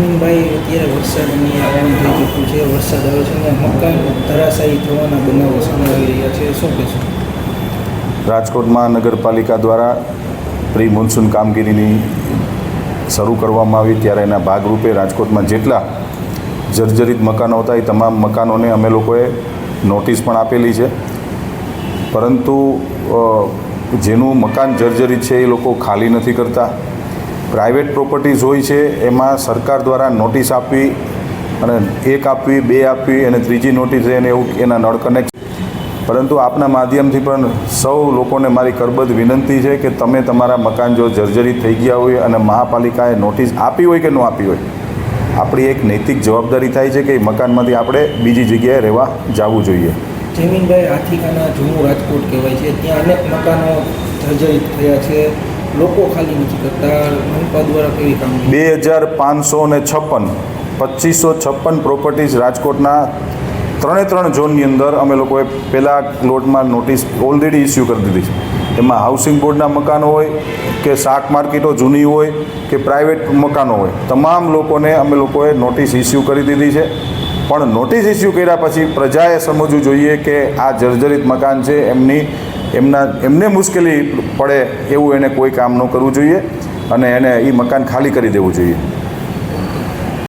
જમીનભાઈ અત્યારે વરસાદની આવવાનું થઈ ચૂક્યું છે. વરસાદ આવે છે અને મકાન ધરાશાયી થવાના બનાવો સામે આવી રહ્યા છે. શું કહેશો? રાજકોટ મહાનગરપાલિકા દ્વારા પ્રી મોન્સૂન કામગીરીની શરૂ કરવામાં આવી. ત્યારે એના ભાગરૂપે રાજકોટમાં જેટલા જર્જરિત મકાનો હતા, એ તમામ મકાનોને અમે લોકોએ નોટિસ પણ આપેલી છે. પરંતુ જેનું મકાન જર્જરિત છે એ લોકો ખાલી નથી કરતા. પ્રાઇવેટ પ્રોપર્ટીઝ હોય છે, એમાં સરકાર દ્વારા નોટિસ આપવી અને એક આપવી, બે આપવી અને ત્રીજી નોટિસ એને એવું એના નળ કનેક્ટ. પરંતુ આપના માધ્યમથી પણ સૌ લોકોને મારી કરબદ્ધ વિનંતી છે કે તમે તમારા મકાન જો જર્જરિત થઈ ગયા હોય અને મહાપાલિકાએ નોટિસ આપી હોય કે ન આપી હોય, આપણી એક નૈતિક જવાબદારી થાય છે કે મકાનમાંથી આપણે બીજી જગ્યાએ રહેવા જવું જોઈએ. જમીનભાઈ આથિકાના જૂનું રાજકોટ કહેવાય છે, ત્યાં અનેક મકાનો જર્જરિત થયા છે. લોકો ખાલી નથી કરતા, મનપા દ્વારા કેવી કામ બે હજાર પાંચસો ને છપ્પન, પચીસો છપ્પન પ્રોપર્ટીઝ રાજકોટના ત્રણે ત્રણ ઝોનની અંદર અમે લોકોએ પહેલાં પ્લોટમાં નોટિસ ઓલરેડી ઇસ્યુ કરી દીધી છે. એમાં હાઉસિંગ બોર્ડના મકાનો હોય, કે શાક માર્કેટો જૂની હોય, કે પ્રાઇવેટ મકાનો હોય, તમામ લોકોને અમે લોકોએ નોટિસ ઇસ્યુ કરી દીધી છે. પણ નોટિસ ઇસ્યુ કર્યા પછી પ્રજાએ સમજવું જોઈએ કે આ જર્જરિત મકાન છે, એમની એમના એમને મુશ્કેલી પડે એવું એને કોઈ કામ ન કરવું જોઈએ અને એને એ મકાન ખાલી કરી દેવું જોઈએ.